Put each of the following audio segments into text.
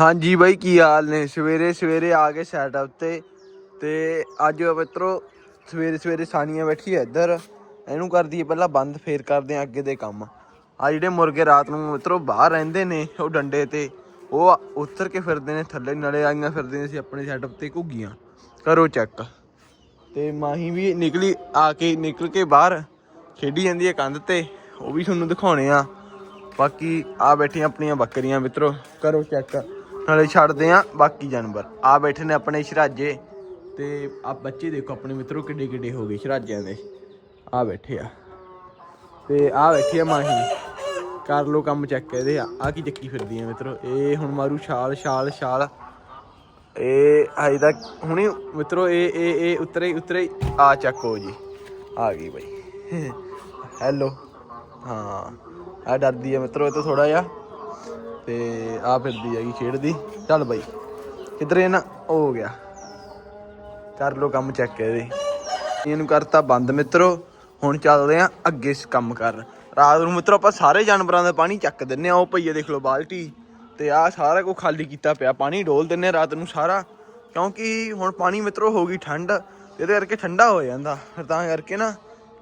ਹਾਂਜੀ ਬਾਈ, ਕੀ ਹਾਲ ਨੇ? ਸਵੇਰੇ ਸਵੇਰੇ ਆ ਕੇ ਸੈਟਅਪ ਤੇ ਤੇ ਅੱਜ ਮਿੱਤਰੋ, ਸਵੇਰੇ ਸਵੇਰੇ ਸਾਨੀਆਂ ਬੈਠੀ ਹੈ ਇੱਧਰ। ਇਹਨੂੰ ਕਰਦੀ ਹੈ ਪਹਿਲਾਂ ਬੰਦ, ਫੇਰ ਕਰਦੇ ਆ ਅੱਗੇ ਦੇ ਕੰਮ। ਆ ਜਿਹੜੇ ਮੁਰਗੇ ਰਾਤ ਨੂੰ ਮਿੱਤਰੋ ਬਾਹਰ ਰਹਿੰਦੇ ਨੇ, ਉਹ ਡੰਡੇ ਤੇ, ਉਹ ਉੱਤਰ ਕੇ ਫਿਰਦੇ ਨੇ ਥੱਲੇ, ਨਲੇ ਆਈਆਂ ਫਿਰਦੇ ਨੇ ਸੀ ਆਪਣੇ ਸੈਟਅਪ ਤੇ ਘੁੱਗੀਆਂ। ਕਰੋ ਚੈੱਕ ਤੇ ਮਾਹੀ ਵੀ ਨਿਕਲੀ, ਆ ਕੇ ਨਿਕਲ ਕੇ ਬਾਹਰ, ਖੇਡੀ ਜਾਂਦੀ ਹੈ ਕੰਧ ਤੇ, ਉਹ ਵੀ ਤੁਹਾਨੂੰ ਦਿਖਾਉਣੇ ਆ। ਬਾਕੀ ਆ ਬੈਠੀਆਂ ਆਪਣੀਆਂ ਬੱਕਰੀਆਂ ਮਿੱਤਰੋ, ਕਰੋ ਚੈੱਕ ਨਾਲੇ ਛੱਡਦੇ ਆ ਬਾਕੀ ਜਾਨਵਰ। ਆ ਬੈਠੇ ਨੇ ਆਪਣੇ ਸ਼ਰਾਜੇ। ਤੇ ਆ ਬੱਚੇ ਦੇਖੋ ਆਪਣੇ ਮਿੱਤਰੋ ਕਿੱਡੇ ਕਿੱਡੇ ਹੋ ਗਏ ਸ਼ਰਾਜਿਆਂ ਦੇ। ਆ ਬੈਠੇ ਆ। ਤੇ ਆ ਬੈਠੀ ਆ ਮਾਹੀ। ਕਰ ਲੋ ਕੰਮ ਚੈੱਕ ਇਹਦੇ। ਆ ਆ ਕੀ ਚੱਕੀ ਫਿਰਦੀ ਆ ਮਿੱਤਰੋ। ਇਹ ਹੁਣ ਮਾਰੂ ਛਾਲ ਛਾਲ ਛਾਲ। ਇਹ ਹਜੇ ਤੱਕ ਹੁਣੇ ਮਿੱਤਰੋ, ਇਹ ਇਹ ਇਹ ਉਤਰੇ ਉਤਰੇ ਆ ਚੱਕੋ ਜੀ। ਆ ਗਈ ਬਾਈ। ਹੈਲੋ ਹਾਂ। ਆ ਡਰਦੀ ਆ ਮਿੱਤਰੋ, ਇਹ ਤਾਂ ਥੋੜਾ ਜਿਹਾ। ਤੇ ਆ ਫਿਰਦੀ ਹੈਗੀ ਖੇਡਦੀ ਚੱਲ ਬਾਈ, ਕਿੱਧਰ ਇਹ ਨਾ ਹੋ ਗਿਆ। ਕਰ ਲੋ ਕੰਮ ਚੈੱਕ ਇਹਦੇ। ਇਹਨੂੰ ਕਰਤਾ ਬੰਦ ਮਿੱਤਰੋ, ਹੁਣ ਚੱਲਦੇ ਆ ਅੱਗੇ ਇਸ ਕੰਮ ਕਰ। ਰਾਤ ਨੂੰ ਮਿੱਤਰੋ ਆਪਾਂ ਸਾਰੇ ਜਾਨਵਰਾਂ ਦਾ ਪਾਣੀ ਚੱਕ ਦਿੰਨੇ ਆ, ਉਹ ਭਈਏ ਦੇਖ ਲਓ ਬਾਲਟੀ। ਤੇ ਆ ਸਾਰਾ ਕੁਝ ਖਾਲੀ ਕੀਤਾ ਪਿਆ, ਪਾਣੀ ਡੋਲ ਦਿੰਨੇ ਆ ਰਾਤ ਨੂੰ ਸਾਰਾ। ਕਿਉਂਕਿ ਹੁਣ ਪਾਣੀ ਮਿੱਤਰੋ ਹੋ ਗਈ ਠੰਡ, ਇਹਦੇ ਕਰਕੇ ਠੰਡਾ ਹੋ ਜਾਂਦਾ। ਫਿਰ ਤਾਂ ਕਰਕੇ ਨਾ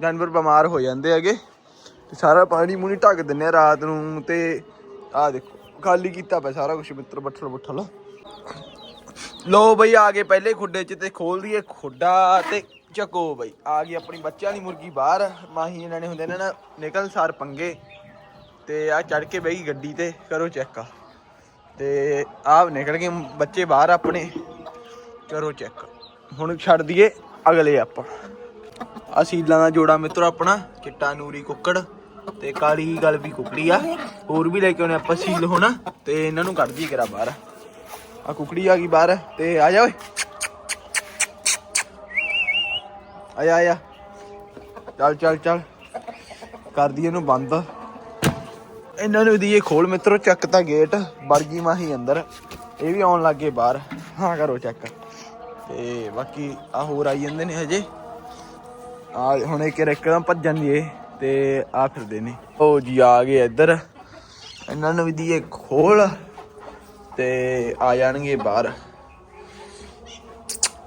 ਜਾਨਵਰ ਬਿਮਾਰ ਹੋ ਜਾਂਦੇ ਹੈਗੇ। ਤੇ ਸਾਰਾ ਪਾਣੀ ਮੂਣੀ ਢੱਕ ਦਿੰਨੇ ਆ ਰਾਤ ਨੂੰ, ਤੇ ਆ ਦੇਖੋ। ਖਾਲੀ ਕੀਤਾ ਪਿਆ ਸਾਰਾ ਕੁਝ ਮਿੱਤਰ ਬੱਠਲ ਬੱਠਲ। ਲੋ ਬਈ, ਆ ਗਏ ਪਹਿਲੇ ਖੁੱਡੇ 'ਚ ਤੇ ਖੋਲ ਦਈਏ ਖੁੱਡਾ ਤੇ ਚੱਕੋ ਬਈ। ਆ ਗਈ ਆਪਣੀ ਬੱਚਿਆਂ ਦੀ ਮੁਰਗੀ ਬਾਹਰ। ਮਾਹੀ ਇਹਨਾਂ ਨੇ ਹੁੰਦੇ ਨੇ ਨਾ, ਨਿਕਲ ਸਾਰ ਪੰਗੇ। ਤੇ ਆ ਚੜ ਕੇ ਬਈ ਗੱਡੀ ਤੇ, ਕਰੋ ਚੈੱਕ ਤੇ ਆ ਨਿਕਲ ਗਏ ਬੱਚੇ ਬਾਹਰ ਆਪਣੇ। ਕਰੋ ਚੈੱਕ। ਹੁਣ ਛੱਡ ਦਈਏ ਅਗਲੇ ਆਪਾਂ। ਅਸੀਲਾਂ ਦਾ ਜੋੜਾ ਮਿੱਤਰ ਆਪਣਾ, ਚਿੱਟਾ ਨੂਰੀ ਕੁੱਕੜ। ਤੇ ਕਾਲੀ ਗੱਲ ਵੀ ਕੁਕੜੀ ਆ। ਹੋਰ ਵੀ ਲੈ ਕੇ ਆਉਣੇ ਆਪਾਂ ਸੀਲ ਹੋਣਾ। ਤੇ ਇਹਨਾਂ ਨੂੰ ਕੱਢ ਦਈਏ ਕਰਾ ਬਾਹਰ। ਆ ਕੁਕੜੀ ਆ ਗਈ ਬਾਹਰ। ਤੇ ਆ ਜਾ ਓਏ। ਆ ਜਾ ਆ ਜਾ। ਚੱਲ ਚੱਲ ਚੱਲ। ਕਰਦੀ ਇਹਨੂੰ ਬੰਦ। ਇਹਨਾਂ ਨੂੰ ਦਈਏ ਖੋਲ ਮਿੱਤਰੋ, ਚੱਕ ਤਾਂ ਗੇਟ। ਵਰਗੀ ਮਾਹੀ ਅੰਦਰ। ਇਹ ਵੀ ਆਉਣ ਲੱਗੇ ਬਾਹਰ। ਹਾਂ, ਕਰੋ ਚੱਕ। ਤੇ ਬਾਕੀ ਆ ਹੋਰ ਆਈ ਜਾਂਦੇ ਨੇ ਹਜੇ। ਆ ਹੁਣ ਇੱਕ ਇੱਕਦਮ ਭੱਜਣ ਦੀ ਤੇ ਆ ਫਿਰਦੇ ਨੇ, ਉਹ ਜੀ ਆ ਗਏ ਇੱਧਰ। ਇਹਨਾਂ ਨੂੰ ਵੀ ਦਈਏ ਖੋਲ ਤੇ ਆ ਜਾਣਗੇ ਬਾਹਰ।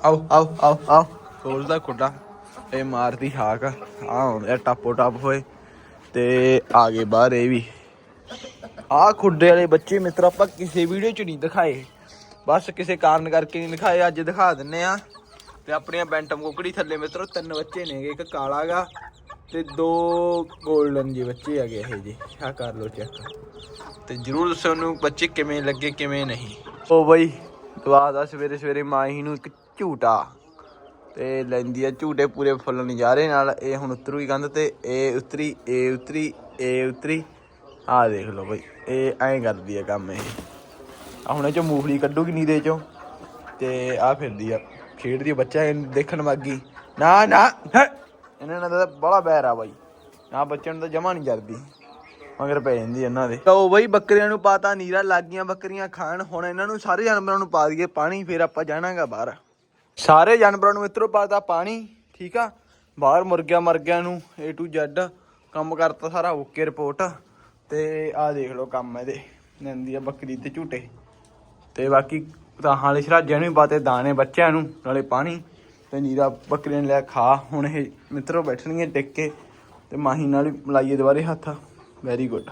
ਆਓ ਆਓ ਆਓ ਆਓ। ਖੋਲਦਾ ਖੁੱਡਾ। ਇਹ ਮਾਰਦੀ ਹਾਕ। ਆ ਹੁੰਦੇ ਟਾਪੋ ਟਾਪ ਹੋਏ ਤੇ ਆ ਗਏ ਬਾਹਰ ਇਹ ਵੀ। ਆ ਖੁੱਡੇ ਵਾਲੇ ਬੱਚੇ ਮਿੱਤਰ, ਆਪਾਂ ਕਿਸੇ ਵੀਡੀਓ 'ਚ ਨਹੀਂ ਦਿਖਾਏ। ਬਸ ਕਿਸੇ ਕਾਰਨ ਕਰਕੇ ਨਹੀਂ ਦਿਖਾਏ, ਅੱਜ ਦਿਖਾ ਦਿੰਨੇ ਆ। ਤੇ ਆਪਣੀਆਂ ਬੈਂਟਮ ਕੁਕੜੀ ਥੱਲੇ ਮਿੱਤਰੋ, ਤਿੰਨ ਬੱਚੇ ਨੇਗੇ, ਇੱਕ ਕਾਲਾ ਗਾ। ਤੇ ਦੋ 골ਡਨ ਜੀ ਬੱਚੇ ਹੈਗੇ ਇਹ ਜੀ ਆ ਕਰ ਲਓ ਚੈੱਕ ਤੇ ਜਰੂਰ ਦੱਸੋ ਉਹਨੂੰ ਬੱਚੇ ਕਿਵੇਂ ਲੱਗੇ, ਕਿਵੇਂ ਨਹੀਂ। ਉਹ ਬਈ, ਦਵਾ ਦਾ ਸਵੇਰੇ ਸਵੇਰੇ ਮਾਹੀ ਨੂੰ ਇੱਕ ਝੂਟਾ। ਤੇ ਲੈਂਦੀ ਆ ਝੂਟੇ ਪੂਰੇ ਫੁੱਲ ਨਜ਼ਾਰੇ ਨਾਲ, ਇਹ ਹੁਣ ਉਤਰੂਗੀ ਕੰਧ ਤੇ ਇਹ ਉਤਰੀ ਇਹ ਉਤਰੀ ਇਹ ਉਤਰੀ। ਆਹ ਦੇਖ ਲਓ ਬਈ, ਇਹ ਐਂ ਕਰਦੀ ਆ ਕੰਮ ਇਹ। ਆ ਹੁਣ ਇਹ ਚੋਂ ਮੂੰਗਫਲੀ ਕੱਢੂਗੀ ਨੀਰੇ ਚੋਂ, ਤੇ ਆ ਫਿਰਦੀ ਆ, ਖੇਡਦੀ ਬੱਚਾ ਇਹਨੂੰ ਦੇਖਣ ਵਾਗੀ। ਨਾ ਨਾ ਇਹਨਾਂ ਨਾਲ ਤਾਂ ਬੜਾ ਬਹਿਰ ਆ ਬਾਈ। ਨਾ ਬੱਚਿਆਂ ਨੂੰ ਤਾਂ ਜਮਾ ਨਹੀਂ ਕਰਦੀ ਮਗਰ ਪੈ ਜਾਂਦੀ ਇਹਨਾਂ ਦੇ। ਤਾਂ ਉਹ ਬਈ ਬੱਕਰੀਆਂ ਨੂੰ ਪਾਤਾ ਨੀਰਾ ਲੱਗ ਗਈਆਂ ਬੱਕਰੀਆਂ ਖਾਣ। ਹੁਣ ਇਹਨਾਂ ਨੂੰ ਸਾਰੇ ਜਾਨਵਰਾਂ ਨੂੰ ਪਾ ਦਈਏ ਪਾਣੀ, ਫਿਰ ਆਪਾਂ ਜਾਣਾਗਾ ਬਾਹਰ। ਸਾਰੇ ਜਾਨਵਰਾਂ ਨੂੰ ਮਿੱਤਰੋ ਪਾਤਾ ਪਾਣੀ, ਠੀਕ ਆ? ਬਾਹਰ ਮੁਰਗਿਆਂ ਮਰਗਿਆਂ ਨੂੰ A to Z ਕੰਮ ਕਰਤਾ ਸਾਰਾ ਓਕੇ ਰਿਪੋਰਟ ਤੇ ਆਹ ਦੇਖ ਲਓ ਕੰਮ ਇਹਦੇ ਨੰਦੀ ਆ ਬੱਕਰੀ ਤੇ ਝੂਟੇ। ਤੇ ਬਾਕੀ ਤਾਂ ਹਾਲੇ ਸ਼ਰਾਜਿਆਂ ਨੂੰ ਵੀ ਪਾਤੇ ਦਾਣੇ ਬੱਚਿਆਂ ਨੂੰ, ਨਾਲੇ ਪਾਣੀ। ਤੇ ਨੀਰਾ ਬੱਕਰੀ ਨੇ ਲਿਆ ਖਾ। ਹੁਣ ਇਹ ਮਿੱਤਰੋ ਬੈਠਣਗੇ ਟਿਕ ਕੇ ਤੇ ਮਾਹੀ ਨਾਲ ਹੀ ਮਲਾਈਏ ਦੁਬਾਰੇ ਹੱਥ। ਵੈਰੀ ਗੁੱਡ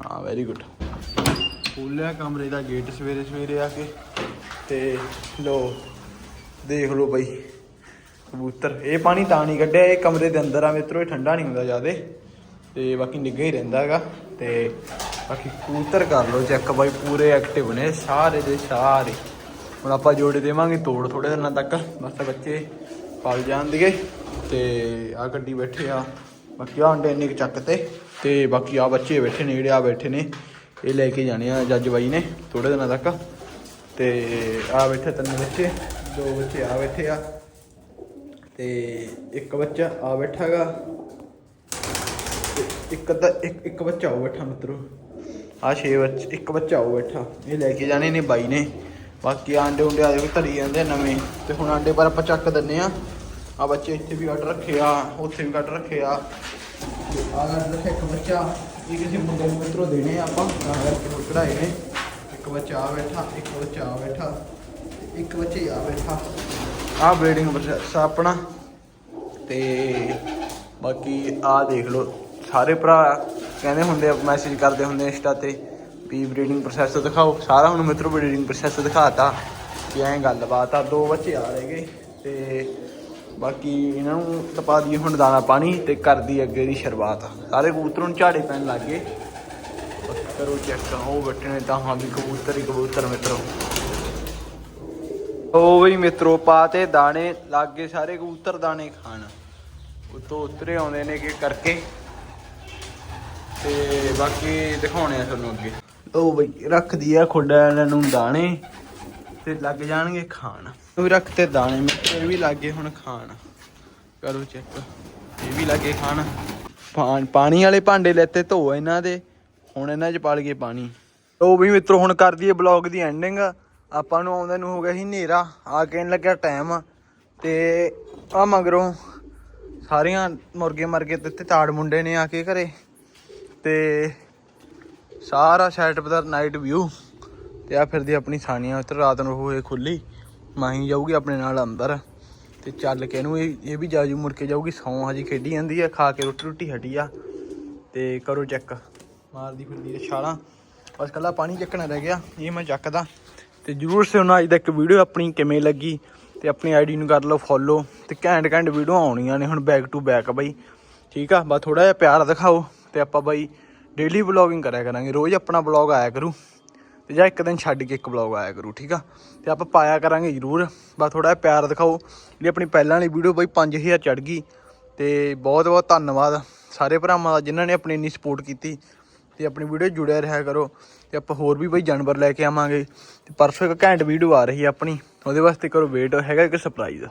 ਹਾਂ ਵੈਰੀ ਗੁੱਡ ਖੋਲਿਆ ਕਮਰੇ ਦਾ ਗੇਟ ਸਵੇਰੇ ਸਵੇਰੇ ਆ ਕੇ। ਤੇ ਲੋ, ਦੇਖ ਲਓ ਬਈ, ਕਬੂਤਰ। ਇਹ ਪਾਣੀ ਤਾਂ ਨਹੀਂ ਕੱਢਿਆ, ਇਹ ਕਮਰੇ ਦੇ ਅੰਦਰ ਆ ਮਿੱਤਰੋ, ਇਹ ਠੰਡਾ ਨਹੀਂ ਹੁੰਦਾ ਜਿਆਦੇ। ਤੇ ਬਾਕੀ ਨਿੱਘਾ ਹੀ ਰਹਿੰਦਾ ਹੈਗਾ। ਤੇ ਬਾਕੀ ਕਬੂਤਰ ਕਰ ਲਓ ਚੈੱਕ ਬਾਈ, ਪੂਰੇ ਐਕਟਿਵ ਨੇ ਸਾਰੇ ਦੇ ਸਾਰੇ। ਹੁਣ ਆਪਾਂ ਜੋੜੇ ਦੇਵਾਂਗੇ ਤੋੜ ਥੋੜੇ ਦਿਨਾਂ ਤੱਕ। ਬਸ ਬੱਚੇ ਪਲ ਜਾਣਗੇ ਤੇ ਆ ਗੱਡੀ ਬੈਠੇ ਆ, ਬਾਕੀ ਆ ਅੰਡੇ ਇੰਨੇ ਕੁ ਚੱਕ ਤੇ। ਤੇ ਬਾਕੀ ਆ ਬੱਚੇ ਬੈਠੇ ਨੇ, ਜਿਹੜੇ ਆ ਬੈਠੇ ਨੇ, ਇਹ ਲੈ ਕੇ ਜਾਣੇ ਆ ਜੱਜ ਬਾਈ ਨੇ ਥੋੜੇ ਦਿਨਾਂ ਤੱਕ। ਤੇ ਆ ਬੈਠੇ ਤਿੰਨ ਬੱਚੇ, ਦੋ ਬੱਚੇ ਆ ਬੈਠੇ ਆ। ਤੇ ਇੱਕ ਬੱਚਾ ਆ ਬੈਠਾਗਾ ਤੇ ਇੱਕ ਤਾਂ ਇੱਕ ਇੱਕ ਬੱਚਾ ਉਹ ਬੈਠਾ ਮਿੱਤਰੋ। ਆ ਛੇ ਬੱਚੇ, ਇੱਕ ਬੱਚਾ ਉਹ ਬੈਠਾ, ਇਹ ਲੈ ਕੇ ਜਾਣੇ ਨੇ ਬਾਈ ਨੇ। ਬਾਕੀ ਆਂਡੇ ਉਂਡੇ ਆ ਦੇਖੋ ਧਰੀ ਜਾਂਦੇ ਆ ਨਵੇਂ। ਤੇ ਹੁਣ ਆਂਡੇ ਪਰ ਆਪਾਂ ਚੱਕ ਦਿੰਨੇ ਆ। ਆ ਬੱਚੇ ਇੱਥੇ ਵੀ ਕੱਢ ਰੱਖੇ ਆ, ਉੱਥੇ ਵੀ ਕੱਢ ਰੱਖੇ ਆ। ਆ ਕੱਢ ਰੱਖਿਆ ਇੱਕ ਬੱਚਾ, ਇਹ ਕਿਸੇ ਮੁੰਡੇ ਨੂੰ ਮਿੱਤਰੋ ਦੇਣੇ ਆ ਆਪਾਂ, ਤਾਂ ਕਰਕੇ ਕਢਾਏ ਨੇ। ਇੱਕ ਬੱਚਾ ਆ ਬੈਠਾ, ਇੱਕ ਬੱਚਾ ਆ ਬੈਠਾ, ਇੱਕ ਬੱਚੇ ਆ ਬੈਠਾ। ਆ ਬਰੀਡਿੰਗ ਪ੍ਰੋਸੈਸ ਆਪਣਾ ਤੇ ਬਾਕੀ ਆ ਦੇਖ ਲਓ, ਸਾਰੇ ਭਰਾ ਕਹਿੰਦੇ ਹੁੰਦੇ ਆ ਮੈਸੇਜ ਕਰਦੇ ਹੁੰਦੇ ਇੰਸਟਾ ਤੇ। ਵੀ ਬਰੀਡਿੰਗ ਪ੍ਰੋਸੈਸ ਦਿਖਾਓ। ਸਾਰਾ ਹੁਣ ਮਿੱਤਰੋ ਬਰੀਡਿੰਗ ਪ੍ਰੋਸੈਸ ਦਿਖਾਤਾ ਕਿ ਐਂ ਗੱਲਬਾਤ ਆ। ਦੋ ਬੱਚੇ ਆ ਰਹੇ ਗਏ ਤੇ ਬਾਕੀ ਇਹਨਾਂ ਨੂੰ ਤਪਾ ਦੀ ਹੁਣ ਦਾਣਾ ਪਾਣੀ ਤੇ ਕਰਦੀ ਅੱਗੇ ਦੀ ਸ਼ੁਰੂਆਤ। ਸਾਰੇ ਕਬੂਤਰ ਨੂੰ ਝਾੜੇ ਪੈਣ ਲੱਗ ਗਏ। ਕਰੋ ਚੈੱਕ ਉਹ ਬੱਟੇ ਨੇ ਤਾਂ ਹਾਂ ਵੀ ਕਬੂਤਰ ਹੀ ਕਬੂਤਰ ਮਿੱਤਰੋ। ਉਹ ਵੀ ਮਿੱਤਰੋ ਪਾਤੇ ਦਾਣੇ, ਲੱਗੇ ਸਾਰੇ ਕਬੂਤਰ ਦਾਣੇ ਖਾਣ। ਉਤੋਂ ਉਤਰੇ ਆਉਂਦੇ ਨੇ ਕਿ ਕਰਕੇ। ਤੇ ਬਾਕੀ ਦਿਖਾਉਣੇ ਆ ਤੁਹਾਨੂੰ ਅੱਗੇ। ਉਹ ਬਈ ਰੱਖਦੀ ਆ ਖੁੱਡਾ ਇਹਨਾਂ ਨੂੰ ਦਾਣੇ ਤੇ ਲੱਗ ਜਾਣਗੇ ਖਾਣ। ਉਹ ਵੀ ਰੱਖਤੇ ਦਾਣੇ ਮਿੱਤਰ, ਇਹ ਵੀ ਲੱਗੇ ਹੁਣ ਖਾਣ। ਕਰੋ ਚੈੱਕ ਇਹ ਵੀ ਲੱਗੇ ਖਾਣ। ਪਾ- ਪਾਣੀ ਵਾਲੇ ਭਾਂਡੇ ਲੈਤੇ ਧੋ ਇਹਨਾਂ ਦੇ। ਹੁਣ ਇਹਨਾਂ 'ਚ ਪਾਲ ਲਈਏ ਪਾਣੀ। ਉਹ ਵੀ ਮਿੱਤਰੋ, ਹੁਣ ਕਰ ਦਈਏ ਬਲੌਗ ਦੀ ਐਂਡਿੰਗ ਆਪਾਂ ਨੂੰ ਆਉਂਦੇ ਨੂੰ ਹੋ ਗਿਆ ਸੀ ਹਨੇਰਾ। ਆ ਕੇ ਲੱਗਿਆ ਟਾਈਮ ਤੇ ਆ ਮਗਰੋਂ ਸਾਰੀਆਂ ਮੁਰਗੇ ਮਰ ਗਏ ਤੇ ਤਾੜ ਮੁੰਡੇ ਨੇ ਆ ਕੇ ਘਰੇ। ਤੇ ਸਾਰਾ ਸੈਟਅਪ ਦਾ ਨਾਈਟ ਵਿਊ ਤੇ ਆ ਫਿਰਦੀ ਆਪਣੀ ਸਾਨੀਆਂ ਉੱਤੇ ਰਾਤ ਨੂੰ ਹੋਏ ਖੁੱਲੀ। ਮਾਹੀ ਜਾਊਗੀ ਆਪਣੇ ਨਾਲ ਅੰਦਰ। ਤੇ ਚੱਲ ਕੇ ਇਹਨੂੰ ਇਹ ਇਹ ਵੀ ਜਾਜੂ ਮੁੜ ਕੇ ਜਾਊਗੀ, ਸੌਂ ਹਜੀ ਖੇਡੀ ਜਾਂਦੀ ਆ, ਖਾ ਕੇ ਰੋਟੀ ਰੋਟੀ ਹਟੀ ਆ। ਤੇ ਕਰੋ ਚੈੱਕ ਮਾਰਦੀ ਫਿਰਦੀ ਛਾਲਾਂ। ਬਸ ਕੱਲਾ ਪਾਣੀ ਚੱਕਣਾ ਰਹਿ ਗਿਆ, ਇਹ ਮੈਂ ਚੱਕਦਾ। ਤੇ ਜਰੂਰ ਸੁਣੋ ਅੱਜ ਦਾ ਇੱਕ ਵੀਡੀਓ ਆਪਣੀ ਕਿਵੇਂ ਲੱਗੀ, ਤੇ ਆਪਣੀ ਆਈਡੀ ਨੂੰ ਕਰ ਲਓ ਫੋਲੋ ਤੇ ਘੈਂਟ ਘੈਂਟ ਵੀਡੀਓ ਆਉਣੀਆਂ ਨੇ ਹੁਣ ਬੈਕ ਟੂ ਬੈਕ ਬਈ। ਠੀਕ ਆ, ਬਸ ਥੋੜਾ ਜਿਹਾ ਪਿਆਰ ਦਿਖਾਓ, ਤੇ ਆਪਾਂ ਬਈ ਡੇਲੀ ਵਲੌਗਿੰਗ ਕਰਿਆ ਕਰਾਂਗੇ, ਰੋਜ਼ ਆਪਣਾ ਵਲੌਗ ਆਇਆ ਕਰੂ ਤੇ ਜਾਂ ਇੱਕ ਦਿਨ ਛੱਡ ਕੇ ਇੱਕ ਵਲੌਗ ਆਇਆ ਕਰੂ, ਠੀਕ ਆ? ਤੇ ਆਪਾਂ ਪਾਇਆ ਕਰਾਂਗੇ ਜ਼ਰੂਰ, ਬਸ ਥੋੜਾ ਜਿਹਾ ਪਿਆਰ ਦਿਖਾਓ, ਜਿਹੜੀ ਆਪਣੀ ਪਹਿਲਾਂ ਵਾਲੀ ਵੀਡੀਓ ਬਈ 5000 ਚੜ ਗਈ ਤੇ ਬਹੁਤ ਬਹੁਤ ਧੰਨਵਾਦ ਸਾਰੇ ਭਰਾਵਾਂ ਦਾ ਜਿਨ੍ਹਾਂ ਨੇ ਆਪਣੀ ਇੰਨੀ ਸਪੋਰਟ ਕੀਤੀ ਤੇ ਆਪਣੀ ਵੀਡੀਓ ਜੁੜਿਆ ਰਿਹਾ ਕਰੋ ਤੇ ਆਪਾਂ ਹੋਰ ਵੀ ਬਈ ਜਾਨਵਰ ਲੈ ਕੇ ਆਵਾਂਗੇ ਤੇ ਪਰਸੋਂ ਇੱਕ ਘੈਂਟ ਵੀਡੀਓ ਆ ਰਹੀ ਹੈ ਆਪਣੀ, ਉਹਦੇ ਵਾਸਤੇ ਕਰੋ ਵੇਟ ਹੈਗਾ ਇੱਕ ਸਰਪ੍ਰਾਈਜ਼